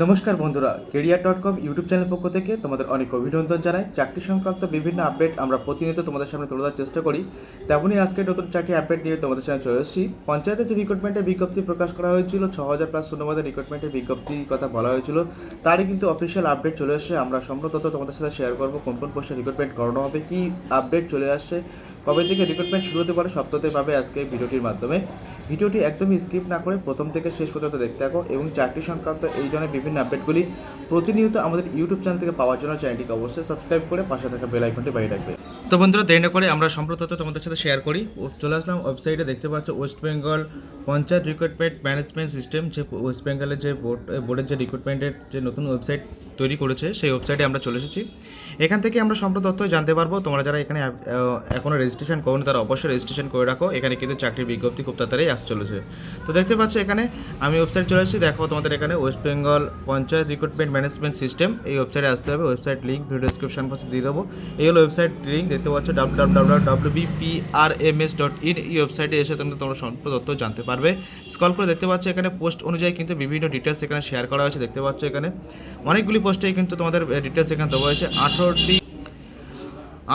নমস্কার বন্ধুরা, career dot com YouTube channel পক্ষ থেকে তোমাদের অনেক অভিনন্দন জানাই। চাকরি সংক্রান্ত বিভিন্ন আপডেট আমরা প্রতিনিয়ত তোমাদের সামনে তুলে ধরার চেষ্টা করি। তেমনই আজকে নতুন চাকরি আপডেট নিয়ে তোমাদের সামনে চলে এসেছি। পঞ্চায়েতের যে রিক্রুটমেন্টের বিজ্ঞপ্তি প্রকাশ করা হয়েছিল, ছ হাজার প্লাস শূন্যবাদের রিক্রুটমেন্টের বিজ্ঞপ্তির কথা বলা হয়েছিল, তারই কিন্তু অফিসিয়াল আপডেট চলে এসেছে। আমরা তথ্য তোমাদের সাথে শেয়ার করব কোন কোন পোস্টে রিক্রুটমেন্ট করানো হবে, কী আপডেট চলে আসছে কবে থেকে রিক্রুটমেন্ট শুরু হতে পারে সপ্তাহে পাবে আজকে ভিডিওটির মাধ্যমে। ভিডিওটি একদমই স্কিপ না করে প্রথম থেকে শেষ পর্যন্ত দেখতে থাকো এবং চাকরি সংক্রান্ত এই ধরনের বিভিন্ন আপডেটগুলি প্রতিনিয়ত আমাদের ইউটিউব চ্যানেল থেকে পাওয়ার জন্য চ্যানেলটিকে অবশ্যই সাবস্ক্রাইব করে পাশে থাকা বেল আইকনটি বাইরে রাখবে। তো বন্ধুরা, দেরি না করে আমরা সম্প্রত তোমাদের সাথে শেয়ার করি। চলে আসলাম ওয়েবসাইটে দেখতে পাচ্ছ West Bengal panchayat recruitment management system যে ওয়েস্ট বেঙ্গলের যে বোর্ড বোর্ডের যে রিক্রুটমেন্টের যে নতুন ওয়েবসাইট তৈরি করেছে, সেই ওয়েবসাইটে আমরা চলে এসেছি। এখান থেকে আমরা সম্পূর্ণ তথ্য জানতে পারব, তোমরা যারা এখানে এখনও রেজিস্ট্রেশন করোনি, তারা অবশ্যই রেজিস্ট্রেশন করে রাখো। এখানে কিন্তু চাকরির বিজ্ঞপ্তি খুব তাড়াতাড়ি আসতে চলেছে। তো দেখতে পাচ্ছ এখানে আমি ওয়েবসাইট চলে এসেছি, দেখো তোমাদের এখানে West Bengal panchayat recruitment management system এই ওয়েবসাইটে আসতে হবে। ওয়েবসাইট লিঙ্ক ভিডিও ডিসক্রিপশন বক্সে দিয়ে দেবো। এই হলো ওয়েবসাইট লিঙ্ক দেখতে পাচ্ছ W W W BPRMS dot in এই ওয়েবসাইটে এসে তোমরা তোমরা সম্পূর্ণ তথ্য জানতে পারবে। স্কল করে দেখতে পাচ্ছ এখানে পোস্ট অনুযায়ী কিন্তু বিভিন্ন ডিটেলস এখানে শেয়ার করা হয়েছে, দেখতে পাচ্ছ এখানে। অনেকগুলি পোস্টেই কিন্তু তোমাদের ডিটেলস এখানে দেওয়া হয়েছে। আঠারোটি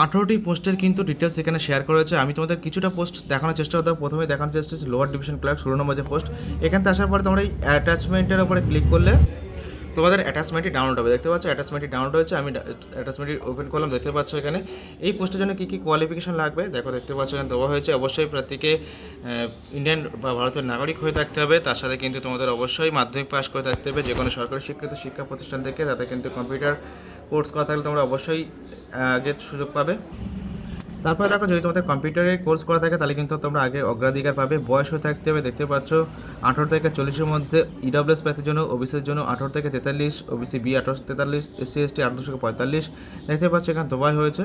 আঠারোটি পোস্টের কিন্তু ডিটেলস এখানে শেয়ার করা হয়েছে। আমি তোমাদের কিছুটা পোস্ট দেখানোর চেষ্টা করতে প্রথমে দেখানোর চেষ্টা হচ্ছে লোয়ার ডিভিশন ক্লার্ক ষোলো নম্বর যে পোস্ট এখান আসার পরে তোমরা এই অ্যাটাচমেন্টের উপরে ক্লিক করলে তোমাদের অ্যাটাচমেন্টটি ডাউনলোড হবে। দেখতে পাচ্ছ অ্যাটাচমেন্টটি ডাউনলোড হয়েছে, আমি অ্যাটাচমেন্টটি ওপেন করলাম, দেখতে পাচ্ছ এখানে। এই পোস্টের জন্য কী কী কোয়ালিফিকেশন লাগবে? দেখো, দেখতে পাচ্ছ এখানে দেওয়া হয়েছে, অবশ্যই প্রার্থীকে ইন্ডিয়ান বা ভারতের নাগরিক হয়ে থাকতে হবে। তার সাথে কিন্তু তোমাদের অবশ্যই মাধ্যমিক পাস করে থাকতে হবে। যে কোনো সরকারি স্বীকৃত শিক্ষা প্রতিষ্ঠান থেকে তাতে কিন্তু কম্পিউটার কোর্স করা থাকলে তোমরা অবশ্যই আগে সুযোগ পাবে। তারপরে দেখো, যদি তোমাদের কম্পিউটারে কোর্স করা থাকে, তাহলে কিন্তু তোমরা আগে অগ্রাধিকার পাবে। হয়ে থাকতে হবে, দেখতে পাচ্ছ, আঠারো থেকে চল্লিশের মধ্যে ইডব্লিউএস প্যাথের জন্য ওবিসির জন্য আঠারো থেকে তেতাল্লিশ ওবিসি বি আঠারোশো তেতাল্লিশ এসসি এসটি আঠারোশো পঁয়তাল্লিশ, দেখতে পাচ্ছ এখানে দুবাই হয়েছে।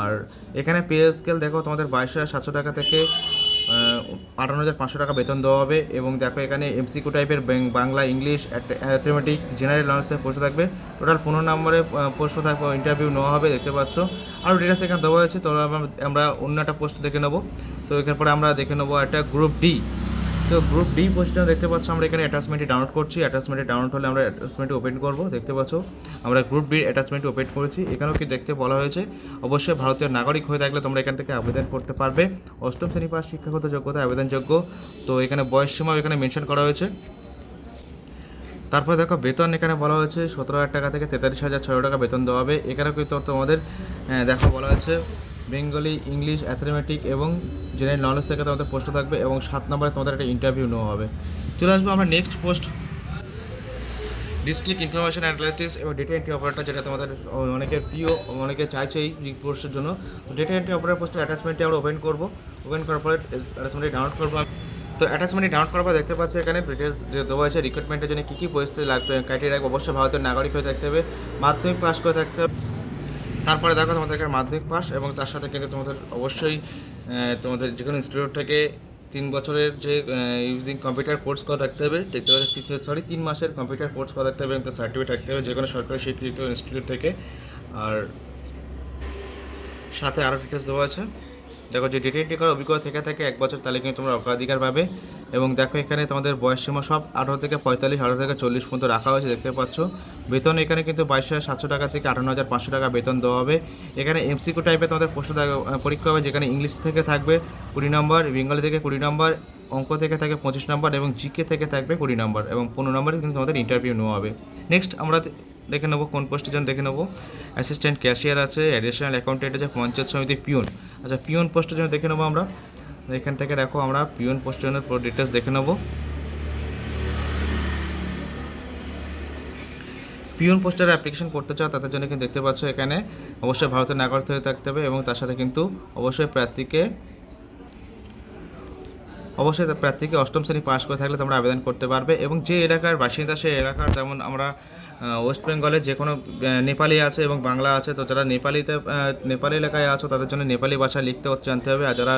আর এখানে পে স্কেল দেখো, তোমাদের বাইশ হাজার সাতশো টাকা থেকে আটান্ন হাজার পাঁচশো টাকা বেতন দেওয়া হবে এবং দেখো এখানে এমসিকিউ টাইপের বাংলা, ইংলিশ অ্যাথমেটিক জেনারেল নলেজের পোস্ট থাকবে। টোটাল পনেরো নম্বরে পোস্ট থাকবে ইন্টারভিউ নেওয়া হবে, দেখতে পাচ্ছ। আরও ডিটেলস এখানে দেওয়া হয়েছে, তো আমরা অন্য একটা পোস্ট দেখে নেব। তো এখান পরে আমরা দেখে নেব একটা গ্রুপ ডি তো গ্রুপ ডি পোস্টটা দেখতে পাচ্ছ আমরা এখানে অ্যাটাচমেন্টটি ডাউনলোড করছি। অ্যাটাচমেন্টটি ডাউনলোড হলে আমরা অ্যাটাচমেন্টটি ওপেন করব। দেখতে পাচ্ছ আমরা গ্রুপ ডি অ্যাটাচমেন্টটি ওপেন করেছি। এখানেও কি দেখতে বলা হয়েছে, অবশ্যই ভারতীয় নাগরিক হয়ে থাকলে তোমরা এখান থেকে আবেদন করতে পারবে। অষ্টম শ্রেণি পাস শিক্ষাগত যোগ্যতা, আবেদনযোগ্য। তো এখানে বয়স সীমাও এখানে মেনশন করা হয়েছে। তারপরে দেখো বেতন এখানে বলা হয়েছে, সতেরো হাজার টাকা থেকে তেতাল্লিশ হাজার ছয়শো টাকা বেতন দেওয়া হবে। এখানে কিন্তু তোমাদের দেখো বলা হয়েছে বেঙ্গলি, ইংলিশ অ্যাথলেমেটিক এবং জেনারেল নলেজ থেকে তোমাদের পোস্ট থাকবে এবং সাত নম্বরে তোমাদের একটা ইন্টারভিউ নেওয়া হবে। চলে আসব আমরা next post district information analytics এবং ডেটা এন্ট্রি অপারেটর যেটা তোমাদের অনেকের প্রিয়, অনেকে চাইছে এই পোস্টের জন্য। তো ডেটা এন্ট্রি অপারেটর পোস্টের অ্যাটাচমেন্টটি আমরা ওপেন করব। ওপেন করার পরে অ্যাটাচমেন্টটি ডাউনলোড করব তো অ্যাটাচমেন্টটি ডাউনলোড করার পর দেখতে পাচ্ছি এখানে ডিটেলস দেওয়া আছে রিক্রুটমেন্টের জন্য কী কী পরিস্থিতি লাগবে। ক্রাইটেরিয়া অবশ্যই ভারতের নাগরিক হয়ে থাকতে হবে। মাধ্যমিক পাস করে থাকতে হবে। তারপরে দেখো তোমাদেরকে মাধ্যমিক পাস এবং তার সাথে কিন্তু তোমাদের অবশ্যই তোমাদের যে কোনো ইনস্টিটিউট থেকে তিন বছরের যে ইউজিং কম্পিউটার কোর্স করা থাকতে হবে সরি তিন মাসের কম্পিউটার কোর্স করা থাকতে হবে তার সার্টিফিকেট থাকতে হবে যে কোনো সরকারি স্বীকৃত ইনস্টিটিউট থেকে। আর সাথে আরও ডিটেলস দেওয়া আছে। দেখো যে ডেটা এন্ট্রি করার অভিজ্ঞতা থেকে থাকে এক বছর তাহলে কিন্তু তোমরা অগ্রাধিকার পাবে। এবং দেখো এখানে তোমাদের বয়স সীমা সব আঠারো থেকে পঁয়তাল্লিশ, আঠারো থেকে চল্লিশ পর্যন্ত রাখা হয়েছে, দেখতে পাচ্ছ। বেতন এখানে কিন্তু বাইশ হাজার সাতশো টাকা থেকে আটান্ন হাজার পাঁচশো টাকা বেতন দেওয়া হবে। এখানে এমসিকিউ টাইপের তোমাদের প্রশ্ন পরীক্ষা হবে, যেখানে ইংলিশ থেকে থাকবে কুড়ি নম্বর, বেঙ্গলি থেকে কুড়ি নম্বর, অঙ্ক থেকে থাকবে পঁচিশ নম্বর এবং জিকে থেকে থাকবে কুড়ি নম্বর এবং পনেরো নম্বরে কিন্তু তোমাদের ইন্টারভিউ নেওয়া হবে। নেক্সট আমরা দেখে নেব কোন পোস্টের জন্য দেখে নেব। অ্যাসিস্ট্যান্ট ক্যাশিয়ার আছে অ্যাডিশনাল অ্যাকাউন্টেন্ট আছে, পঞ্চায়েত সমিতি পিওন আচ্ছা পিওন পোস্টের জন্য দেখে নেব আমরা। এখান থেকে দেখো আমরা পিওন পোস্টের জন্য পুরো ডিটেলস দেখে নেব। পিওন পোস্টার অ্যাপ্লিকেশন করতে চাও, তাদের জন্য কিন্তু দেখতে পাচ্ছ এখানে অবশ্যই ভারতের নাগরিক হয়ে থাকতে হবে এবং তার সাথে কিন্তু অবশ্যই প্রার্থীকে অবশ্যই প্রার্থীকে অষ্টম শ্রেণি পাস করে থাকলে তোমরা আবেদন করতে পারবে এবং যে এলাকার বাসিন্দা সেই এলাকার, যেমন আমরা ওয়েস্ট বেঙ্গলে যে কোনো নেপালি আছে এবং বাংলা আছে, তো যারা নেপালিতে নেপালি এলাকায় আছো, তাদের জন্য নেপালি ভাষা লিখতে জানতে হবে। আর যারা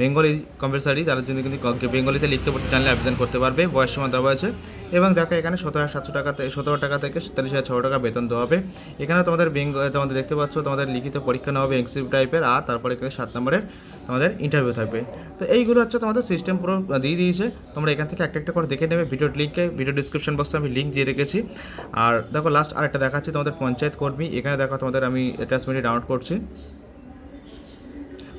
বেঙ্গলি কম্পালসারি তাদের জন্য কিন্তু বেঙ্গলিতে লিখতে পড়তে জানলে আবেদন করতে পারবে। বয়স সময় দেওয়া আছে এবং দেখো, এখানে সতেরো হাজার সাতশো টাকা সতেরো টাকা থেকে সাতাল্লিশ হাজার ছশো টাকা বেতন দেওয়া হবে। এখানে তোমাদের বেঙ্গ তোমাদের দেখতে পাচ্ছ, তোমাদের লিখিত পরীক্ষা নেওয়া হবে এক্সিভ টাইপের আর তারপরে এখানে সাত নম্বরের তোমাদের ইন্টারভিউ থাকবে। তো এইগুলো হচ্ছে তোমাদের সিস্টেম পুরো দিয়ে দিয়েছে। তোমরা এখান থেকে একটা একটা করে দেখে নেবে ভিডিওর লিঙ্কে ভিডিও ডিসক্রিপশন বক্সে আমি লিঙ্ক দিয়ে রেখেছি। আর দেখো লাস্ট আরেকটা দেখাচ্ছি তোমাদের পঞ্চায়েত কর্মী। এখানে দেখো, তোমাদের আমি অ্যাটাচমেন্টে ডাউনলোড করছি।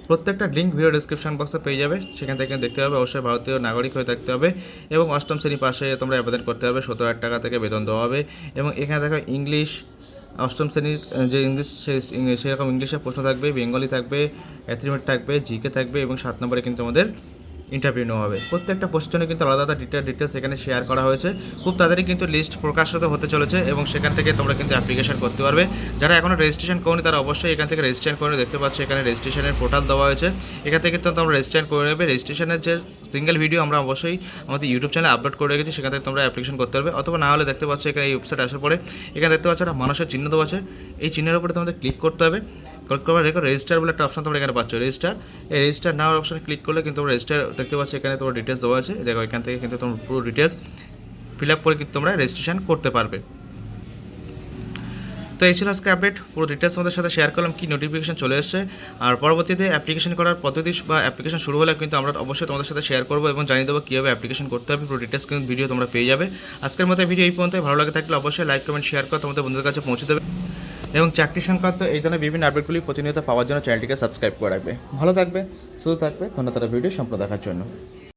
প্রত্যেকটা লিঙ্ক ভিডিও ডিসক্রিপশন বক্সে পেয়ে যাবে। সেখান থেকে দেখতে হবে অবশ্যই ভারতীয় নাগরিক হয়ে থাকতে হবে এবং অষ্টম শ্রেণি পাশে তোমরা আবেদন করতে হবে সতেরো হাজার টাকা থেকে বেতন দেওয়া হবে। এবং এখানে দেখো ইংলিশ অষ্টম শ্রেণির যে ইংলিশ সেরকম ইংলিশের প্রশ্ন থাকবে বেঙ্গলি থাকবে অ্যাথলিমেট থাকবে জিকে থাকবে এবং সাত নম্বরে কিন্তু আমাদের ইন্টারভিউ নেওয়া হবে। প্রত্যেকটা পোস্টের কিন্তু আলাদা আলাদা ডিটেল ডিটেলস এখানে শেয়ার করা হয়েছে। খুব তাড়াতাড়ি কিন্তু লিস্ট প্রকাশিত হতে চলেছে এবং সেখান থেকে তোমরা কিন্তু অ্যাপ্লিকেশন করতে পারবে। যারা এখনও রেজিস্ট্রেশন করনি, তারা অবশ্যই এখান থেকে রেজিস্ট্রেশন করে দেখতে পাচ্ছ, এখানে রেজিস্ট্রেশনের পোর্টাল দেওয়া হয়েছে। এখান থেকে তো তোমরা রেজিস্ট্রেশন করে নেবে। রেজিস্ট্রেশনের যে সিঙ্গেল ভিডিও আমরা অবশ্যই আমাদের ইউটিউব চ্যানেলে আপলোড করে রেখেছি, সেখান থেকে তোমরা অ্যাপ্লিকেশন করতে পারবে। অথবা না হলে দেখতে পাচ্ছ, এখানে এই ওয়েবসাইট আসার পরে এখানে দেখতে পাচ্ছ একটা মানুষের চিহ্ন দেওয়া আছে। এই চিহ্নের উপরে তোমাদের ক্লিক করতে হবে। ক্লিক করবার রেখো রেজিস্টার বলে একটা অপশন তোমরা এখানে পাচ্ছ। রেজিস্টার এই রেজিস্টার নাও অপশনে ক্লিক করলে কিন্তু তোমরা রেজিস্টার দেখতে পাচ্ছ এখানে তোমার ডিটেলস দেওয়া আছে। দেখো, এখান থেকে কিন্তু তোমার পুরো ডিটেলস ফিল আপ করে কিন্তু তোমরা রেজিস্ট্রেশন করতে পারবে। তো এই ছিল আজকে আপডেট পুরো ডিটেলস আমাদের সাথে শেয়ার করলাম, কি নোটিফিকেশন চলে এসেছে। আর পরবর্তীতে অ্যাপ্লিকেশন করার পদ্ধতি বা অ্যাপ্লিকেশন শুরু হলে কিন্তু আমরা অবশ্যই তোমাদের সাথে শেয়ার করব এবং জানিয়ে দেবো কীভাবে অ্যাপ্লিকেশন করতে হবে। পুরো ডিটেলস কিন্তু ভিডিও তোমরা পেয়ে যাবে। আজকের মতো ভিডিও এই পর্যন্ত ভালো লাগে থাকলে অবশ্যই লাইক কমেন্ট শেয়ার করে তোমাদের বন্ধুদের কাছে পৌঁছে দেবে। এবং চাকরি সংক্রান্ত এই ধরনের বিভিন্ন আপডেটগুলি প্রতিনিয়ত পাওয়ার জন্য চ্যানেলটিকে সাবস্ক্রাইব করে রাখবে। ভালো থাকবে, সুস্থ থাকবে, ধন্যবাদ ভিডিও সম্পূর্ণ দেখার জন্য।